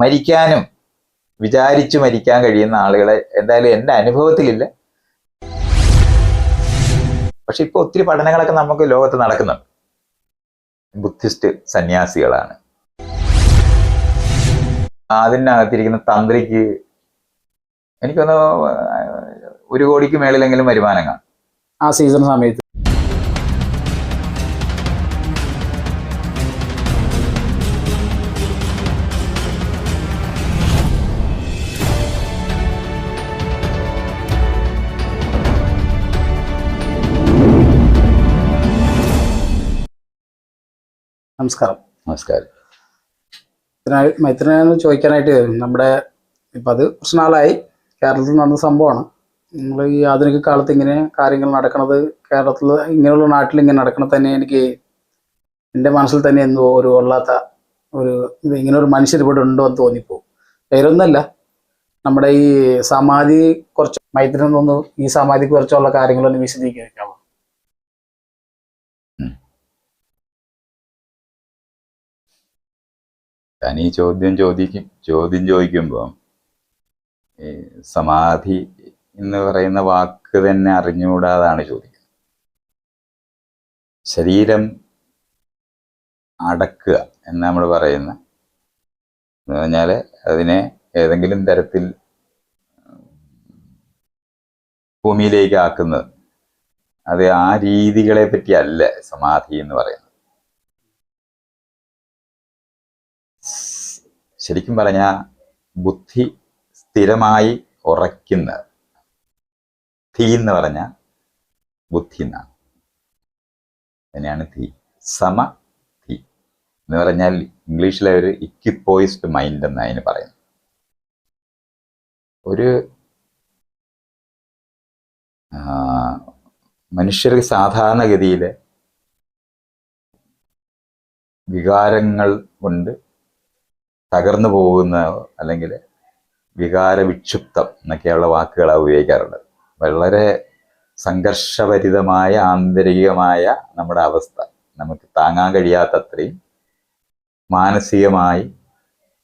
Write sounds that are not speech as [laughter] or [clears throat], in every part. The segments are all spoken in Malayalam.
മരിക്കാനും വിചാരിച്ചു മരിക്കാൻ കഴിയുന്ന ആളുകളെ എന്തായാലും എന്റെ അനുഭവത്തിലില്ല. പക്ഷെ ഇപ്പൊ ഒത്തിരി പഠനങ്ങളൊക്കെ നമുക്ക് ലോകത്ത് നടക്കുന്നുണ്ട്. ബുദ്ധിസ്റ്റ് സന്യാസികളാണ്. അതിനകത്തിരിക്കുന്ന തന്ത്രിക്ക് എനിക്കൊന്ന് ഒരു കോടിക്ക് മേളിലെങ്കിലും വരുമാനം കാണും. ആ സീസൺ സമയത്ത് നമസ്കാരം. നമസ്കാരം. ഇതിനായി മൈത്രിനെ ചോദിക്കാനായിട്ട് നമ്മുടെ ഇപ്പം അത് കുറച്ച് നാളായി കേരളത്തിൽ നടന്ന സംഭവമാണ്. നമ്മൾ ഈ ആധുനിക കാലത്ത് ഇങ്ങനെ കാര്യങ്ങൾ നടക്കുന്നത് കേരളത്തിൽ ഇങ്ങനെയുള്ള നാട്ടിൽ ഇങ്ങനെ നടക്കണത് തന്നെ എനിക്ക് എന്റെ മനസ്സിൽ തന്നെ എന്തോ ഒരു കൊള്ളാത്ത ഒരു ഇങ്ങനെ ഒരു മനുഷ്യർ ഇവിടെ ഉണ്ടോ എന്ന് തോന്നിപ്പോവും വേറൊന്നല്ല നമ്മുടെ ഈ സമാധി കുറച്ച് മൈത്രിനെ തോന്നുന്നു ഈ സമാധി കുറച്ചുള്ള കാര്യങ്ങളൊന്ന് വിശദീകരിക്കാമോ ഞാൻ ഈ ചോദ്യം ചോദിക്കും ചോദ്യം ചോദിക്കുമ്പോൾ ഈ സമാധി എന്ന് പറയുന്ന വാക്ക് തന്നെ അറിഞ്ഞുകൂടാതാണ് ചോദിക്കുന്നത് ശരീരം അടക്കുക എന്ന് നമ്മൾ പറയുന്ന. എന്ന് പറഞ്ഞാൽ അതിനെ ഏതെങ്കിലും തരത്തിൽ ഭൂമിയിലേക്ക് ആക്കുന്നത്. അത് ആ രീതികളെ പറ്റിയല്ല സമാധി എന്ന് പറയുന്നത്. ശരിക്കും പറഞ്ഞാൽ ബുദ്ധി സ്ഥിരമായി ഉറയ്ക്കുന്ന തീ എന്ന് പറഞ്ഞാൽ ബുദ്ധി എന്നാണ്. തന്നെയാണ് തീ. സമ തീ. എന്ന് പറഞ്ഞാൽ ഇംഗ്ലീഷിലെ ഒരു ഇക്വിപ്പോയിസ്ഡ് മൈൻഡ് എന്ന് അതിന് പറയുന്നു ഒരു ആ, മനുഷ്യർക്ക് സാധാരണഗതിയിൽ വികാരങ്ങൾ കൊണ്ട് തകർന്നു പോകുന്ന അല്ലെങ്കിൽ വികാര വിക്ഷുപ്തം എന്നൊക്കെയുള്ള വാക്കുകൾ ഉപയോഗിക്കാറുണ്ട്. വളരെ സംഘർഷഭരിതമായ ആന്തരികമായ നമ്മുടെ അവസ്ഥ നമുക്ക് താങ്ങാൻ കഴിയാത്തത്രയും മാനസികമായി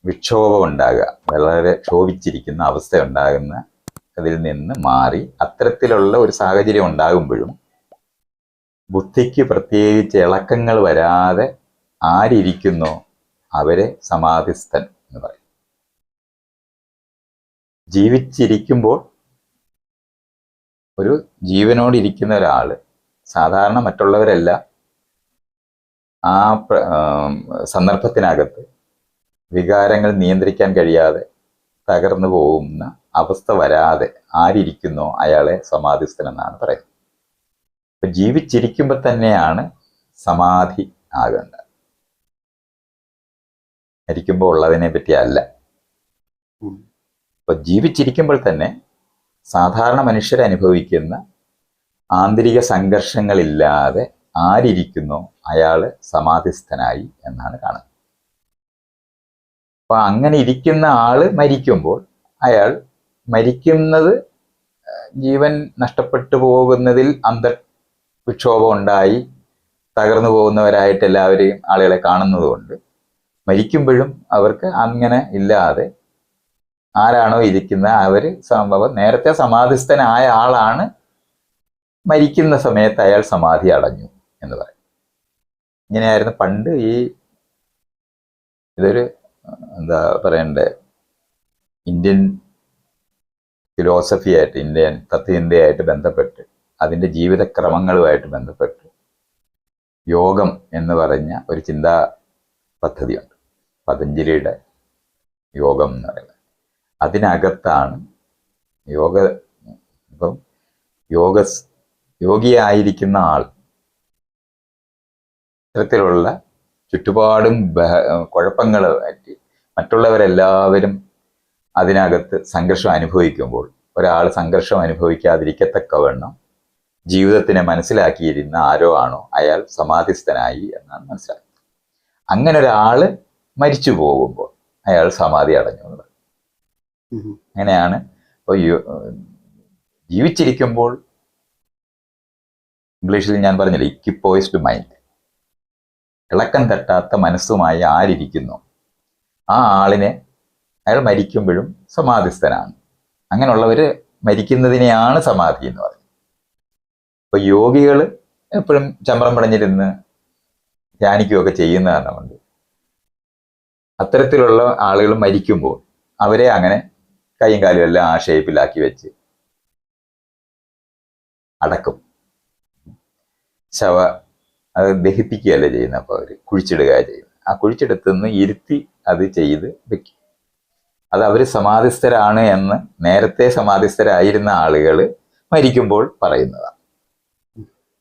വിക്ഷോഭം ഉണ്ടാകുക വളരെ ക്ഷോഭിച്ചിരിക്കുന്ന അവസ്ഥ ഉണ്ടാകുന്ന അതിൽ നിന്ന് മാറി അത്തരത്തിലുള്ള ഒരു സാഹചര്യം ഉണ്ടാകുമ്പോഴും ബുദ്ധിക്ക് പ്രത്യേകിച്ച് ഇളക്കങ്ങൾ വരാതെ ആരിയ്ക്കുന്നോ അവരെ സമാധിസ്ഥൻ എന്ന് പറയും. ജീവിച്ചിരിക്കുമ്പോൾ ഒരു ജീവനോട് ഇരിക്കുന്ന ഒരാൾ സാധാരണ മറ്റുള്ളവരല്ല ആ സന്ദർഭത്തിനകത്ത് വികാരങ്ങൾ നിയന്ത്രിക്കാൻ കഴിയാതെ തകർന്നു പോകുന്ന അവസ്ഥ വരാതെ ആരിയ്ക്കുന്നോ അയാളെ സമാധിസ്ഥൻ എന്നാണ് പറയുന്നത്. അപ്പൊ ജീവിച്ചിരിക്കുമ്പോൾ തന്നെയാണ് സമാധി ആകേണ്ടത്. മരിക്കുമ്പോൾ ഉള്ളതിനെ പറ്റി അല്ല. ജീവിച്ചിരിക്കുമ്പോൾ തന്നെ സാധാരണ മനുഷ്യർ അനുഭവിക്കുന്ന ആന്തരിക സംഘർഷങ്ങളില്ലാതെ ആരിയ്ക്കുന്നോ അയാൾ സമാധിസ്ഥനായി എന്നാണ് കാണുന്നത്. അപ്പൊ അങ്ങനെ ഇരിക്കുന്ന ആൾ മരിക്കുമ്പോൾ അയാൾ മരിക്കുന്നത് ജീവൻ നഷ്ടപ്പെട്ടു പോകുന്നതിൽ അന്തർവിക്ഷോഭം ഉണ്ടായി തകർന്നു പോകുന്നവരായിട്ട് എല്ലാവരെയും ആളുകളെ കാണുന്നതുകൊണ്ട് മരിക്കുമ്പോഴും അവർക്ക് അങ്ങനെ ഇല്ലാതെ ആരാണോ ഇരിക്കുന്ന അവർ സംഭവം നേരത്തെ സമാധിസ്ഥനായ ആളാണ് മരിക്കുന്ന സമയത്ത് അയാൾ സമാധി അടഞ്ഞു എന്ന് പറയും. ഇങ്ങനെയായിരുന്നു പണ്ട് ഈ ഇതൊരു എന്താ പറയണ്ടേ ഇന്ത്യൻ ഫിലോസഫിയായിട്ട് ഇന്ത്യൻ തത്വചിന്തയായിട്ട് ബന്ധപ്പെട്ട് അതിന്റെ ജീവിതക്രമങ്ങളുമായിട്ട് ബന്ധപ്പെട്ട് യോഗം എന്ന് പറഞ്ഞ ഒരു ചിന്താ പദ്ധതിയുണ്ട്. പതഞ്ജലിയുടെ യോഗം എന്ന് പറയുന്നത്. അതിനകത്താണ് യോഗ ഇപ്പം യോഗ യോഗിയായിരിക്കുന്ന ആൾ ഇത്തരത്തിലുള്ള ചുറ്റുപാടും കുഴപ്പങ്ങൾ പറ്റി മറ്റുള്ളവരെല്ലാവരും അതിനകത്ത് സംഘർഷം അനുഭവിക്കുമ്പോൾ ഒരാൾ സംഘർഷം അനുഭവിക്കാതിരിക്കത്തക്കവണ്ണം ജീവിതത്തിനെ മനസ്സിലാക്കിയിരുന്ന ആരോ ആണോ അയാൾ സമാധിസ്ഥനായി എന്നാണ് മനസ്സിലാക്കുന്നത്. അങ്ങനെ ഒരാൾ മരിച്ചു പോകുമ്പോൾ അയാൾ സമാധി അടഞ്ഞു എന്ന് പറയും. ഉം. അങ്ങനെയാണ് ഇപ്പോൾ ജീവിച്ചിരിക്കുമ്പോൾ ഇംഗ്ലീഷിൽ ഞാൻ പറഞ്ഞില്ലേ ഇക്കിപ്പോയിസ്ഡ് മൈൻഡ് ഇളക്കം തട്ടാത്ത മനസ്സുമായി ആരിയ്ക്കുന്നു ആ ആളിനെ അയാൾ മരിക്കുമ്പോഴും സമാധിസ്ഥനാണ് അങ്ങനെയുള്ളവര് മരിക്കുന്നതിനെയാണ് സമാധി എന്ന് പറയുന്നത് അപ്പൊ യോഗികൾ എപ്പോഴും ചമ്രം പടഞ്ഞിരുന്ന് ധ്യാനിക്കുകയൊക്കെ ചെയ്യുന്ന കാരണമുണ്ട്. അത്തരത്തിലുള്ള ആളുകൾ മരിക്കുമ്പോൾ അവരെ അങ്ങനെ കൈയും കാലും എല്ലാം ആ ഷേപ്പിലാക്കി വെച്ച് അടക്കും. ശവ അത് ദഹിപ്പിക്കുകയല്ല ചെയ്യുന്നത്. അപ്പോൾ അവർ കുഴിച്ചിടുക ചെയ്യുന്നത്. ആ കുഴിച്ചെടുത്തുനിന്ന് ഇരുത്തി അത് ചെയ്ത് വെക്കും. അത് അവർ സമാധിസ്ഥരാണ് എന്ന് നേരത്തെ സമാധിസ്ഥരായിരുന്ന ആളുകൾ മരിക്കുമ്പോൾ പറയുന്നതാണ്.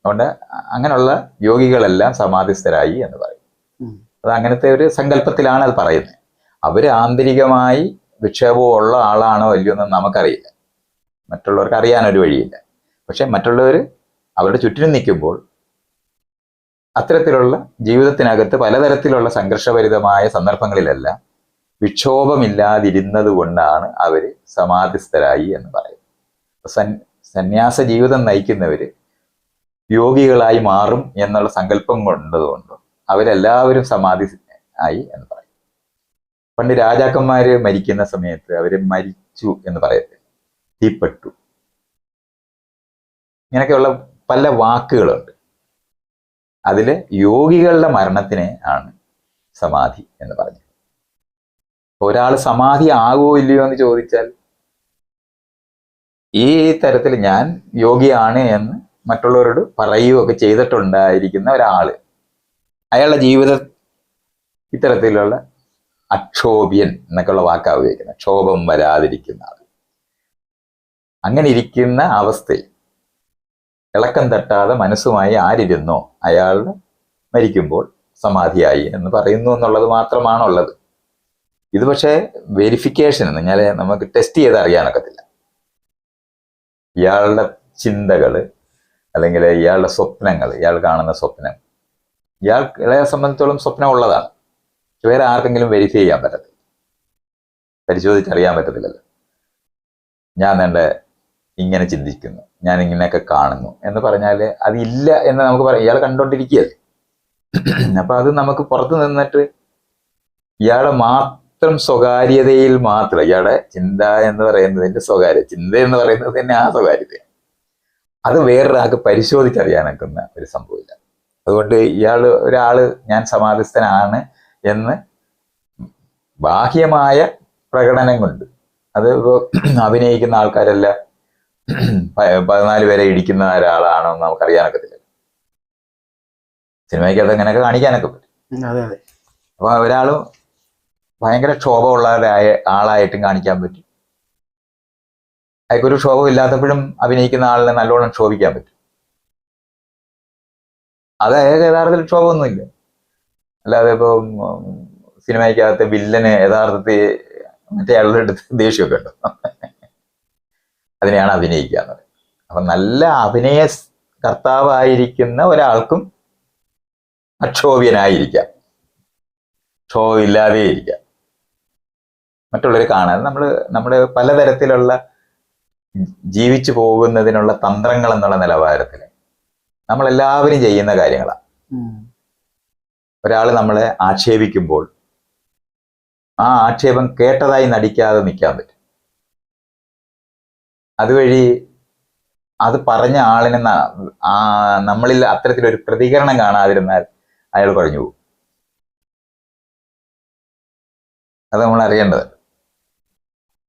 അതുകൊണ്ട് അങ്ങനെയുള്ള യോഗികളെല്ലാം സമാധിസ്ഥരായി എന്ന് പറയും. അത് അങ്ങനത്തെ ഒരു സങ്കല്പത്തിലാണ് അത് പറയുന്നത്. അവർ ആന്തരികമായി വിക്ഷേപവും ഉള്ള ആളാണോ അല്ലയോ എന്ന് നമുക്കറിയില്ല. മറ്റുള്ളവർക്ക് അറിയാനൊരു ഒരു വഴിയില്ല. പക്ഷെ മറ്റുള്ളവർ അവരുടെ ചുറ്റിനും നിൽക്കുമ്പോൾ അത്തരത്തിലുള്ള ജീവിതത്തിനകത്ത് പലതരത്തിലുള്ള സംഘർഷഭരിതമായ സന്ദർഭങ്ങളിലെല്ലാം വിക്ഷോഭമില്ലാതിരുന്നത് കൊണ്ടാണ് അവർ സമാധിസ്ഥരായി എന്ന് പറയുന്നത്. സന്യാസ ജീവിതം നയിക്കുന്നവർ യോഗികളായി മാറും എന്നുള്ള സങ്കല്പം കൊണ്ടതുകൊണ്ട് അവരെല്ലാവരും സമാധി ആയി എന്ന് പറയും. പണ്ട് രാജാക്കന്മാര് മരിക്കുന്ന സമയത്ത് അവർ മരിച്ചു എന്ന് പറയത്തില്ല? തീപ്പെട്ടു. ഇങ്ങനെയൊക്കെയുള്ള പല വാക്കുകളുണ്ട്. അതിൽ യോഗികളുടെ മരണത്തിനെ ആണ് സമാധി എന്ന് പറഞ്ഞത്. ഒരാൾ സമാധി ആകുമോ ഇല്ലയോ എന്ന് ചോദിച്ചാൽ ഈ തരത്തിൽ ഞാൻ യോഗിയാണ് എന്ന് മറ്റുള്ളവരോട് പറയുകയൊക്കെ ചെയ്തിട്ടുണ്ടായിരിക്കുന്ന ഒരാൾ അയാളുടെ ജീവിത ഇത്തരത്തിലുള്ള അക്ഷോഭ്യൻ എന്നൊക്കെയുള്ള വാക്കാ ഉപയോഗിക്കുന്നത്. ക്ഷോഭം വരാതിരിക്കുന്ന ആൾ അങ്ങനെ ഇരിക്കുന്ന അവസ്ഥയിൽ ഇളക്കം തട്ടാതെ മനസ്സുമായി ആരിരുന്നോ? അയാൾ മരിക്കുമ്പോൾ സമാധിയായി എന്ന് പറയുന്നു എന്നുള്ളത് മാത്രമാണുള്ളത്. ഇത് പക്ഷേ വെരിഫിക്കേഷൻ എന്ന് പറഞ്ഞാൽ നമുക്ക് ടെസ്റ്റ് ചെയ്ത് അറിയാനൊക്കത്തില്ല. ഇയാളുടെ ചിന്തകൾ അല്ലെങ്കിൽ ഇയാളുടെ സ്വപ്നങ്ങൾ ഇയാൾ കാണുന്ന സ്വപ്നം. ഇയാളെ സംബന്ധിച്ചോളം സ്വപ്നം ഉള്ളതാണ്. വേറെ ആർക്കെങ്കിലും വെരിഫൈ ചെയ്യാൻ പറ്റത്തില്ല. പരിശോധിച്ചറിയാൻ പറ്റത്തില്ലല്ലോ. ഞാൻ എന്റെ ഇങ്ങനെ ചിന്തിക്കുന്നു ഞാൻ ഇങ്ങനെയൊക്കെ കാണുന്നു എന്ന് പറഞ്ഞാൽ അതില്ല എന്ന് നമുക്ക് പറയാം. ഇയാൾ കണ്ടോണ്ടിരിക്കുകയല്ലേ. അപ്പൊ അത് നമുക്ക് പുറത്ത് നിന്നിട്ട് ഇയാളെ മാത്രം സ്വകാര്യതയിൽ മാത്രം ഇയാളുടെ ചിന്ത എന്ന് പറയുന്നതിന്റെ സ്വകാര്യ ചിന്ത എന്ന് പറയുന്നത് തന്നെ ആ സ്വകാര്യതയാണ്. അത് വേറൊരാൾക്ക് പരിശോധിച്ചറിയാനൊക്കുന്ന ഒരു സംഭവമില്ല. അതുകൊണ്ട് ഇയാൾ ഒരാൾ ഞാൻ സമാധിസ്ഥനാണ് എന്ന് ബാഹ്യമായ പ്രകടനം കൊണ്ട് അത് ഇപ്പോൾ [clears throat] അഭിനയിക്കുന്ന ആൾക്കാരല്ല [clears throat] പതിനാല് പേരെ ഇടിക്കുന്ന ഒരാളാണോ എന്ന് നമുക്കറിയാനൊക്കത്തില്ല. സിനിമയ്ക്ക് അങ്ങനെയൊക്കെ കാണിക്കാനൊക്കെ പറ്റും. അപ്പൊ ഒരാളും ഭയങ്കര ക്ഷോഭമുള്ള ആളായിട്ടും കാണിക്കാൻ പറ്റും. അയാൾക്കൊരു ക്ഷോഭം ഇല്ലാത്തപ്പോഴും അഭിനയിക്കുന്ന ആളിനെ നല്ലോണം ക്ഷോഭിക്കാൻ പറ്റും. അത് അയാൾക്ക് യഥാർത്ഥത്തിൽ ക്ഷോഭമൊന്നുമില്ല അല്ലാതെ ഇപ്പൊ സിനിമയ്ക്കകത്ത് വില്ലന് യഥാർത്ഥത്തിൽ മറ്റേ ആളുടെ അടുത്ത് ദേഷ്യമൊക്കെ ഉണ്ട് അതിനെയാണ് അഭിനയിക്കുക എന്ന് പറയുന്നത്. അപ്പൊ നല്ല അഭിനയ കർത്താവായിരിക്കുന്ന ഒരാൾക്കും അക്ഷോഭ്യനായിരിക്കാം. ക്ഷോഭമില്ലാതെ ഇരിക്കാം മറ്റുള്ളവരെ കാണാൻ നമ്മൾ നമ്മുടെ പലതരത്തിലുള്ള ജീവിച്ചു പോകുന്നതിനുള്ള തന്ത്രങ്ങൾ എന്നുള്ള നിലവാരത്തിൽ നമ്മളെല്ലാവരും ചെയ്യുന്ന കാര്യങ്ങളാണ് ഒരാൾ നമ്മളെ ആക്ഷേപിക്കുമ്പോൾ ആ ആക്ഷേപം കേട്ടതായി നടിക്കാതെ നിൽക്കാൻ പറ്റും. അതുവഴി അത് പറഞ്ഞ ആളിന് നമ്മളിൽ അത്തരത്തിലൊരു പ്രതികരണം കാണാതിരുന്നാൽ അയാൾ പറഞ്ഞു പോകും. അത് നമ്മൾ അറിയേണ്ടത്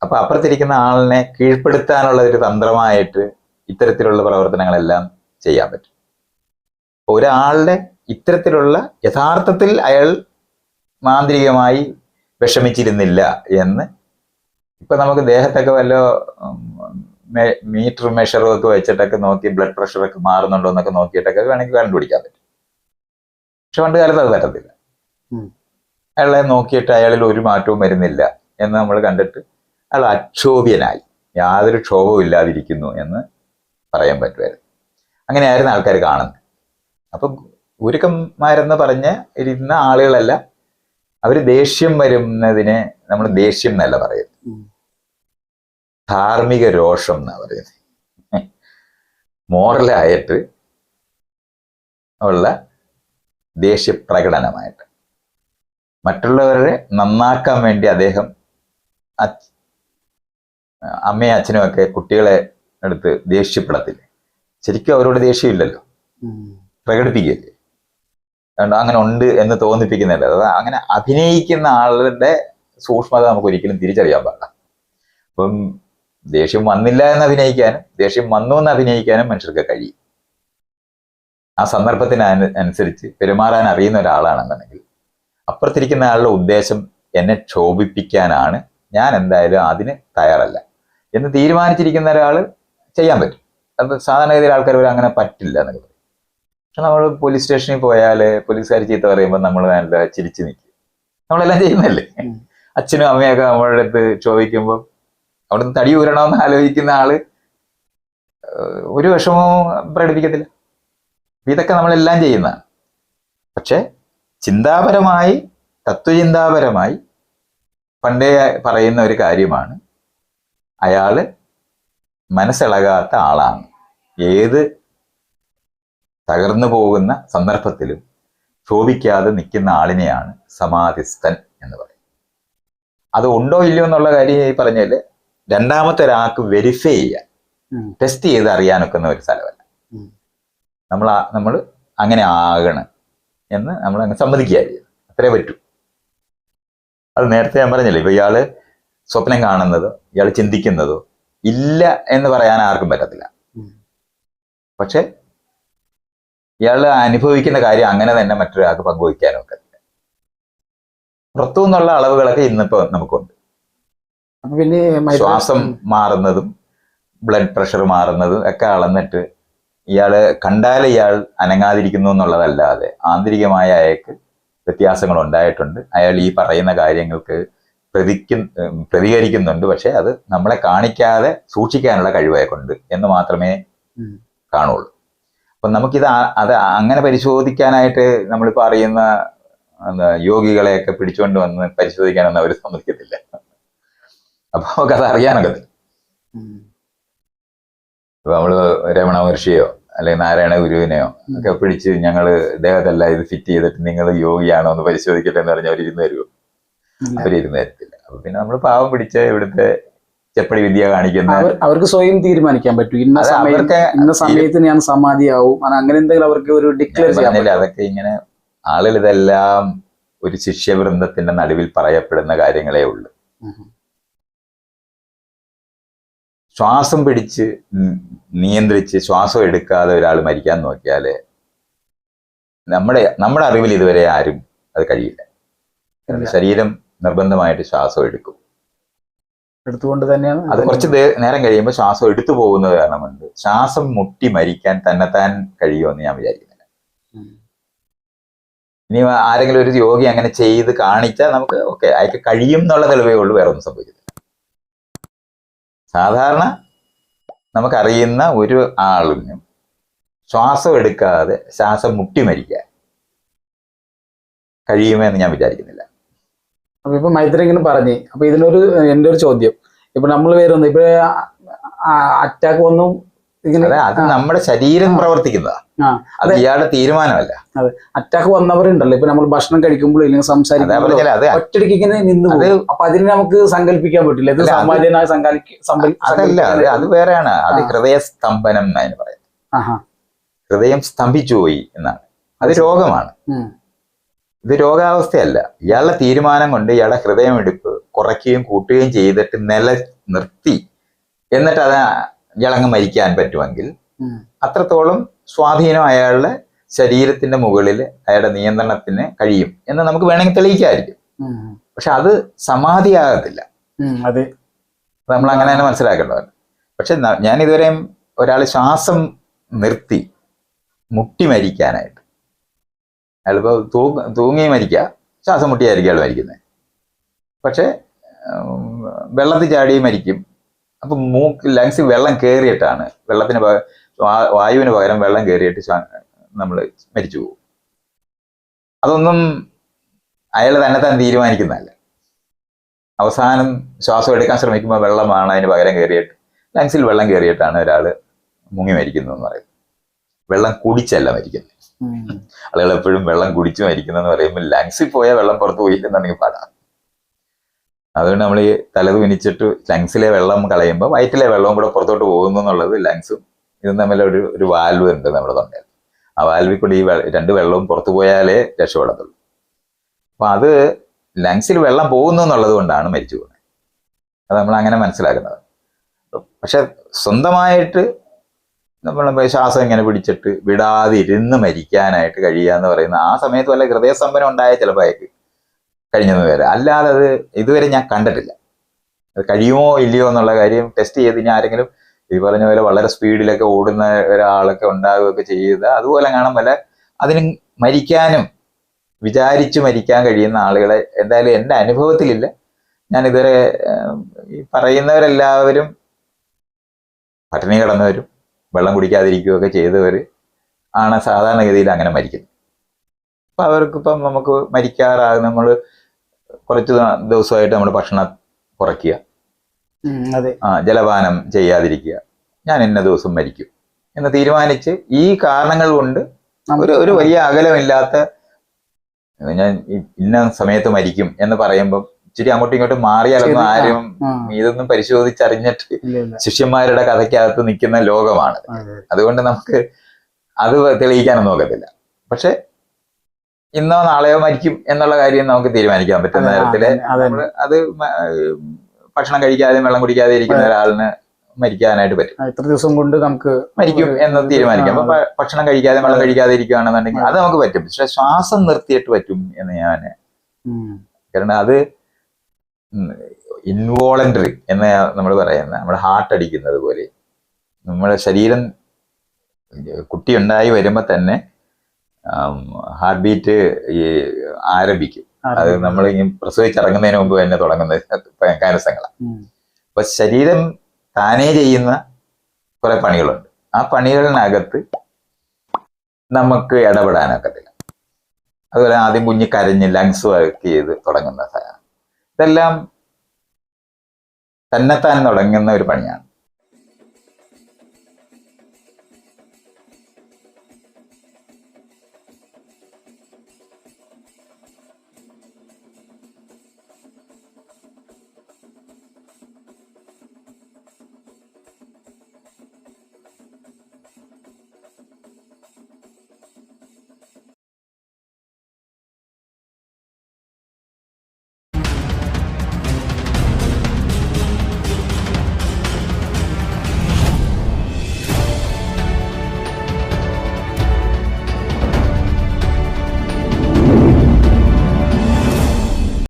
അപ്പൊ അപ്പുറത്തിരിക്കുന്ന ആളിനെ കീഴ്പ്പെടുത്താനുള്ള ഒരു തന്ത്രമായിട്ട് ഇത്തരത്തിലുള്ള പ്രവർത്തനങ്ങളെല്ലാം ചെയ്യാൻ പറ്റും. ഒരാളുടെ ഇത്തരത്തിലുള്ള യഥാർത്ഥത്തിൽ അയാൾ മാന്ത്രികമായി വിഷമിച്ചിരുന്നില്ല എന്ന് ഇപ്പൊ നമുക്ക് ദേഹത്തൊക്കെ വല്ല മീറ്റർ മെഷറും ഒക്കെ വെച്ചിട്ടൊക്കെ നോക്കി ബ്ലഡ് പ്രഷറൊക്കെ മാറുന്നുണ്ടോ എന്നൊക്കെ നോക്കിയിട്ടൊക്കെ വേണമെങ്കിൽ കണ്ടുപിടിക്കാൻ പറ്റും. പക്ഷെ പണ്ട് കാലത്ത് അത് പറ്റത്തില്ല. അയാളെ നോക്കിയിട്ട് അയാളിൽ ഒരു മാറ്റവും വരുന്നില്ല എന്ന് നമ്മൾ കണ്ടിട്ട് അയാൾ അക്ഷോഭ്യനായി. യാതൊരു ക്ഷോഭവും ഇല്ലാതിരിക്കുന്നു എന്ന് പറയാൻ പറ്റുമായിരുന്നു. അങ്ങനെയായിരുന്നു ആൾക്കാർ കാണുന്നത്. അപ്പൊ ഗുരുക്കന്മാരെന്ന് പറഞ്ഞ് ഇരുന്ന ആളുകളല്ല അവർ ദേഷ്യം വരുന്നതിനെ നമ്മൾ ദേഷ്യം എന്നല്ല പറയുന്നത്. ധാർമ്മിക രോഷം എന്നാ പറയുന്നത്. മോറലായിട്ട് ഉള്ള ദേഷ്യപ്രകടനമായിട്ട്. മറ്റുള്ളവരെ നന്നാക്കാൻ വേണ്ടി അദ്ദേഹം അമ്മയും അച്ഛനും ഒക്കെ കുട്ടികളെ എടുത്ത് ദേഷ്യപ്പെടത്തില്ലേ? ശരിക്കും അവരോട് ദേഷ്യമില്ലല്ലോ. പ്രകടിപ്പിക്കല്ലേ അതുകൊണ്ട് അങ്ങനെ ഉണ്ട് എന്ന് തോന്നിപ്പിക്കുന്നില്ല അത് അങ്ങനെ അഭിനയിക്കുന്ന ആളുടെ സൂക്ഷ്മത നമുക്ക് ഒരിക്കലും തിരിച്ചറിയാൻ പാടില്ല. അപ്പം ദേഷ്യം വന്നില്ല എന്ന് അഭിനയിക്കാനും ദേഷ്യം വന്നു എന്ന് അഭിനയിക്കാനും മനുഷ്യർക്ക് കഴിയും. ആ സന്ദർഭത്തിന് അനു- അനുസരിച്ച് പെരുമാറാൻ അറിയുന്ന ഒരാളാണെന്നുണ്ടെങ്കിൽ അപ്പുറത്തിരിക്കുന്ന ആളുടെ ഉദ്ദേശം എന്നെ ക്ഷോഭിപ്പിക്കാനാണ് ഞാൻ എന്തായാലും അതിന് തയ്യാറല്ല. എന്ന് തീരുമാനിച്ചിരിക്കുന്ന ഒരാൾ ചെയ്യാൻ പറ്റും. അത് സാധാരണഗതിയിൽ ആൾക്കാർ വരെ അങ്ങനെ പറ്റില്ല എന്നൊക്കെ പറയും. പക്ഷെ നമ്മൾ പോലീസ് സ്റ്റേഷനിൽ പോയാൽ പോലീസുകാർ ചീത്ത പറയുമ്പോൾ നമ്മൾ നല്ല ചിരിച്ചു നിൽക്കും നമ്മളെല്ലാം ചെയ്യുന്നല്ലേ അച്ഛനും അമ്മയൊക്കെ നമ്മളുടെ അടുത്ത് ചോദിക്കുമ്പോൾ നിന്ന് തടി ഊരണമെന്ന് ആലോചിക്കുന്ന ആൾ ഒരു വിഷമവും പ്രകടിപ്പിക്കത്തില്ല. ഇതൊക്കെ നമ്മളെല്ലാം ചെയ്യുന്നതാണ് പക്ഷെ ചിന്താപരമായി തത്വചിന്താപരമായി പണ്ടേ പറയുന്ന ഒരു കാര്യമാണ് അയാൾ മനസ്സിളകാത്ത ആളാണ്. ഏത് തകർന്നു പോകുന്ന സന്ദർഭത്തിലും ക്ഷോഭിക്കാതെ നിൽക്കുന്ന ആളിനെയാണ് സമാധിസ്ഥൻ എന്ന് പറയുന്നത്. അത് ഉണ്ടോ ഇല്ലയോ എന്നുള്ള കാര്യം ഈ പറഞ്ഞാൽ രണ്ടാമത്തെ ഒരാൾക്ക് വെരിഫൈ ചെയ്യാൻ ടെസ്റ്റ് ചെയ്ത് അറിയാനൊക്കുന്ന ഒരു സ്ഥലമല്ല. നമ്മൾ നമ്മൾ അങ്ങനെ ആകണം എന്ന് നമ്മൾ അങ്ങ് സമ്മതിക്കുക അത്രേ പറ്റൂ. അത് നേരത്തെ ഞാൻ പറഞ്ഞില്ലേ ഇപ്പൊ ഇയാൾ സ്വപ്നം കാണുന്നതോ ഇയാൾ ചിന്തിക്കുന്നതോ ഇല്ല എന്ന് പറയാൻ ആർക്കും പറ്റത്തില്ല. പക്ഷെ ഇയാൾ അനുഭവിക്കുന്ന കാര്യം അങ്ങനെ തന്നെ മറ്റൊരാൾക്ക് പങ്കുവയ്ക്കാനും ഒക്കത്തില്ല പുറത്തു നിന്നുള്ള അളവുകളൊക്കെ ഇന്നിപ്പോ നമുക്കുണ്ട്. പിന്നെ ശ്വാസം മാറുന്നതും ബ്ലഡ് പ്രഷർ മാറുന്നതും ഒക്കെ അളന്നിട്ട് ഇയാൾ കണ്ടാൽ ഇയാൾ അനങ്ങാതിരിക്കുന്നു എന്നുള്ളതല്ലാതെ ആന്തരികമായ അയാൾക്ക് വ്യത്യാസങ്ങൾ ഉണ്ടായിട്ടുണ്ട്. അയാൾ ഈ പറയുന്ന കാര്യങ്ങൾക്ക് പ്രതിക്കു പ്രതികരിക്കുന്നുണ്ട്. പക്ഷെ അത് നമ്മളെ കാണിക്കാതെ സൂക്ഷിക്കാനുള്ള കഴിവായ കൊണ്ട് എന്ന് മാത്രമേ കാണുള്ളൂ. അപ്പൊ നമുക്കിത് അത് അങ്ങനെ പരിശോധിക്കാനായിട്ട് നമ്മളിപ്പോ അറിയുന്ന എന്താ യോഗികളെയൊക്കെ പിടിച്ചുകൊണ്ട് വന്ന് പരിശോധിക്കാനൊന്നും അവർ സമ്മതിക്കത്തില്ല. അപ്പൊ നമുക്ക് അറിയാനൊക്കെ ഉം. ഇപ്പൊ നമ്മൾ രമണ മഹർഷിയോ അല്ലെങ്കിൽ നാരായണ ഗുരുവിനെയോ ഒക്കെ പിടിച്ച് ഞങ്ങൾ ഇദ്ദേഹത്തല്ല ഇത് ഫിറ്റ് ചെയ്തിട്ട് നിങ്ങൾ യോഗിയാണോ എന്ന് പരിശോധിക്കട്ടെ എന്ന് പറഞ്ഞാൽ അവരിരുന്ന് തരുമോ. അവരിരുന്ന് തരത്തില്ല അപ്പൊ പിന്നെ നമ്മൾ പാവം പിടിച്ച ഇവിടുത്തെ ചെപ്പടി വിദ്യ കാണിക്കുന്ന അവർക്ക് സ്വയം തീരുമാനിക്കാൻ പറ്റും. ഇന്ന സമയത്ത് ഇന്ന സമയത്ത് ഞാൻ സമാധിയാവും. അങ്ങനെ എന്തെങ്കിലും അവർക്ക് ഒരു ഡിക്ലെയർ ചെയ്യാനില്ല ചെയ്യാൻ അതൊക്കെ ഇങ്ങനെ ആളുകൾ ഇതെല്ലാം ഒരു ശിഷ്യവൃന്ദത്തിന്റെ നടുവിൽ പറയപ്പെടുന്ന കാര്യങ്ങളേ ഉള്ളൂ. ശ്വാസം പിടിച്ച് നിയന്ത്രിച്ച് ശ്വാസം എടുക്കാതെ ഒരാൾ മരിക്കാൻ നോക്കിയാൽ നമ്മുടെ നമ്മുടെ അറിവിൽ ഇതുവരെ ആരും അത് കഴിയില്ല. ശരീരം നിർബന്ധമായിട്ട് ശ്വാസം എടുക്കും. എടുത്തുകൊണ്ട് തന്നെയാണ്? അത് കുറച്ച് നേരം കഴിയുമ്പോൾ ശ്വാസം എടുത്തു പോകുന്നത് കാരണമുണ്ട്. ശ്വാസം മുട്ടി മരിക്കാൻ തന്നെത്താൻ കഴിയുമെന്ന് ഞാൻ വിചാരിക്കുന്നില്ല. ഇനി ആരെങ്കിലും ഒരു യോഗി അങ്ങനെ ചെയ്ത് കാണിച്ചാൽ നമുക്ക് ഓക്കെ അയക്ക് കഴിയും എന്നുള്ള തെളിവേ ഉള്ളൂ വേറെ ഒന്നും സംഭവിക്കുന്നില്ല സാധാരണ നമുക്കറിയുന്ന ഒരു ആളിനും ശ്വാസം എടുക്കാതെ ശ്വാസം മുട്ടി മരിക്കാൻ കഴിയുമെന്ന് ഞാൻ വിചാരിക്കുന്നില്ല. അപ്പൊ ഇപ്പൊ മൈത്രി ഇങ്ങനെ പറഞ്ഞ്. അപ്പൊ ഇതിനൊരു എന്റെ ഒരു ചോദ്യം. ഇപ്പൊ നമ്മൾ വരുന്നു ഇപ്പൊ അറ്റാക്ക് വന്നു ഇങ്ങനെ അത് നമ്മുടെ ശരീരം പ്രവർത്തിക്കുന്നതാ. അത്. ഇയാളുടെ തീരുമാനമല്ല. അറ്റാക്ക് വന്നവരുണ്ടല്ലോ. ഇപ്പൊ നമ്മൾ ഭക്ഷണം കഴിക്കുമ്പോൾ ഇല്ലെങ്കിൽ അതാ അത്. ഒറ്റയ്ക്ക് ഇങ്ങനെ നിന്ന് അപ്പൊ അതിന് നമുക്ക് സങ്കല്പിക്കാൻ പറ്റില്ല. ഇത് അത് അതല്ല അത് അത് വേറെയാണ്. അത് ഹൃദയ ഹൃദയസ്തംഭനം എന്നതിന് പറയുന്നത്. ഹൃദയം സ്തംഭിച്ചു പോയി എന്നാണ്. അത് രോഗമാണ്. ഇത് രോഗാവസ്ഥയല്ല. ഇയാളുടെ തീരുമാനം കൊണ്ട് ഇയാളുടെ ഹൃദയമെടുപ്പ് കുറയ്ക്കുകയും കൂട്ടുകയും ചെയ്തിട്ട് നില നിർത്തി എന്നിട്ട് അത് ഇയാളങ്ങ് മരിക്കാൻ പറ്റുമെങ്കിൽ അത്രത്തോളം സ്വാധീനം അയാളുടെ ശരീരത്തിന്റെ മുകളിൽ അയാളുടെ നിയന്ത്രണത്തിന് കഴിയും എന്ന് നമുക്ക് വേണമെങ്കിൽ തെളിയിക്കാതിരിക്കും ഉം. പക്ഷെ അത് സമാധിയാകത്തില്ല. അത്. നമ്മൾ അങ്ങനെ തന്നെ മനസ്സിലാക്കേണ്ടതാണ്. പക്ഷെ ഞാൻ ഇതുവരെയും ഒരാൾ ശ്വാസം നിർത്തി മുട്ടി മരിക്കാനായിട്ട് അയാളിപ്പോ തൂങ്ങ തൂങ്ങി മരിക്കുക ശ്വാസം മുട്ടിയായിരിക്കും അയാൾ മരിക്കുന്നത് പക്ഷെ വെള്ളത്തിൽ ചാടി മരിക്കും. അപ്പൊ മൂക്ക് ലങ്സ് വെള്ളം കയറിയിട്ടാണ് വെള്ളത്തിന് വായുവിന് പകരം വെള്ളം കയറിയിട്ട് നമ്മൾ മരിച്ചു പോകും. അതൊന്നും അയാൾ തന്നെ തന്നെ തീരുമാനിക്കുന്നതല്ല. അവസാനം ശ്വാസം എടുക്കാൻ ശ്രമിക്കുമ്പോൾ വെള്ളമാണ് അതിന് പകരം കയറിയിട്ട് ലങ്സിൽ വെള്ളം കയറിയിട്ടാണ് ഒരാൾ മുങ്ങി മരിക്കുന്നതെന്ന് പറയുന്നത്. വെള്ളം കുടിച്ചല്ല മരിക്കുന്നത്. ആളുകൾ എപ്പോഴും വെള്ളം കുടിച്ചു പറയുമ്പോൾ ലങ്സിൽ പോയാൽ വെള്ളം പുറത്ത് പോയില്ലെന്നുണ്ടെങ്കിൽ പാടാം അതുകൊണ്ട് നമ്മൾ ഈ തല വിനിച്ചിട്ട് ലങ്സിലെ വെള്ളം കളയുമ്പോൾ വയറ്റിലെ വെള്ളവും കൂടെ പുറത്തോട്ട് പോകുന്നു എന്നുള്ളത് ലങ്സും ഇതും തമ്മിൽ ഒരു ഒരു വാൽവ് ഉണ്ട് നമ്മുടെ തൊണ്ടയിൽ. ആ വാൽവിൽ കൂടി ഈ രണ്ട് വെള്ളവും പുറത്തു പോയാലേ രക്ഷപ്പെടത്തുള്ളൂ. അപ്പൊ അത് ലങ്സിൽ വെള്ളം പോകുന്നു എന്നുള്ളത് കൊണ്ടാണ് മരിച്ചു പോകുന്നത് അത് നമ്മൾ അങ്ങനെ മനസ്സിലാക്കുന്നത്. പക്ഷെ സ്വന്തമായിട്ട് നമ്മൾ ശ്വാസം ഇങ്ങനെ പിടിച്ചിട്ട് വിടാതെ ഇരുന്ന് മരിക്കാനായിട്ട് കഴിയുക എന്ന് പറയുന്ന ആ സമയത്ത് വല്ല ഹൃദയസ്തംഭനം ഉണ്ടായ ചിലപ്പോൾ അയക്ക് കഴിഞ്ഞെന്ന് വരെ. അല്ലാതെ അത് ഇതുവരെ ഞാൻ കണ്ടിട്ടില്ല. അത് കഴിയുമോ ഇല്ലയോ എന്നുള്ള കാര്യം ടെസ്റ്റ് ചെയ്ത് ഇനി ആരെങ്കിലും ഈ പറഞ്ഞ പോലെ വളരെ സ്പീഡിലൊക്കെ ഓടുന്ന ഒരാളൊക്കെ ഉണ്ടാവുകയൊക്കെ ചെയ്ത് അതുപോലെ കാണാൻ വല്ല അതിന് മരിക്കാനും വിചാരിച്ച് മരിക്കാൻ കഴിയുന്ന ആളുകളെ എന്തായാലും എന്റെ അനുഭവത്തിലില്ല. ഞാൻ ഇതുവരെ ഈ പറയുന്നവരെല്ലാവരും പട്ടിണി കിടന്നവരും വെള്ളം കുടിക്കാതിരിക്കുകയൊക്കെ ചെയ്തവർ ആണ് സാധാരണഗതിയിൽ അങ്ങനെ മരിക്കുന്നത്. അപ്പം അവർക്കിപ്പം നമുക്ക് മരിക്കാറാകും നമ്മൾ കുറച്ച് ദിവസമായിട്ട് നമ്മൾ ഭക്ഷണം കുറയ്ക്കുക. അതെ. ആ ജലപാനം ചെയ്യാതിരിക്കുക. ഞാൻ ഇന്ന ദിവസം മരിക്കും എന്ന് തീരുമാനിച്ച് ഈ കാരണങ്ങൾ കൊണ്ട് ഒരു ഒരു വലിയ അകലമില്ലാത്ത ഞാൻ ഇന്ന സമയത്ത് മരിക്കും എന്ന് പറയുമ്പോൾ ഇച്ചിരി അങ്ങോട്ടും ഇങ്ങോട്ടും മാറിയാലൊന്നും. ആരും ഇതൊന്നും പരിശോധിച്ചറിഞ്ഞിട്ട് ശിഷ്യന്മാരുടെ കഥയ്ക്കകത്ത് നിൽക്കുന്ന ലോകമാണ്. അതെ അതുകൊണ്ട് നമുക്ക് അത് തെളിയിക്കാനൊന്നും നോക്കത്തില്ല പക്ഷെ ഇന്നോ നാളെയോ മരിക്കും എന്നുള്ള കാര്യം നമുക്ക് തീരുമാനിക്കാൻ പറ്റുന്ന തരത്തിൽ അതെ, ഭക്ഷണം കഴിക്കാതെ വെള്ളം കുടിക്കാതെ ഇരിക്കുന്ന ഒരാളിന് മരിക്കാനായിട്ട് പറ്റും. എത്ര ദിവസം കൊണ്ട് നമുക്ക് മരിക്കും എന്ന് തീരുമാനിക്കാം. അപ്പൊ ഭക്ഷണം കഴിക്കാതെ വെള്ളം കഴിക്കാതെ ഇരിക്കുകയാണെന്നുണ്ടെങ്കിൽ അത്. നമുക്ക് പറ്റും. പക്ഷെ ശ്വാസം നിർത്തിയിട്ട് പറ്റും എന്ന് ഞാൻ കാരണം അത് ഇൻവോളണ്ടറി എന്ന് നമ്മൾ പറയുന്ന. നമ്മുടെ ഹാർട്ട് അടിക്കുന്നത് പോലെ. നമ്മുടെ ശരീരം കുട്ടി ഉണ്ടായി വരുമ്പോൾ തന്നെ ഹാർട്ട് ബീറ്റ് ഈ ആരംഭിക്കും. അത് നമ്മൾ ഈ പ്രസവിച്ചിറങ്ങുന്നതിന് മുമ്പ് തന്നെ തുടങ്ങുന്ന കാരസങ്ങളാണ് അപ്പൊ ശരീരം താനേ ചെയ്യുന്ന കുറെ പണികളുണ്ട്. ആ പണികളിനകത്ത് നമുക്ക് ഇടപെടാനൊക്കത്തില്ല. അതുപോലെ ആദ്യം കുഞ്ഞ് കരഞ്ഞ് ലങ്സ് വർക്ക് ചെയ്ത് തുടങ്ങുന്ന ഇതെല്ലാം തന്നെത്താൻ തുടങ്ങുന്ന ഒരു പണിയാണ്.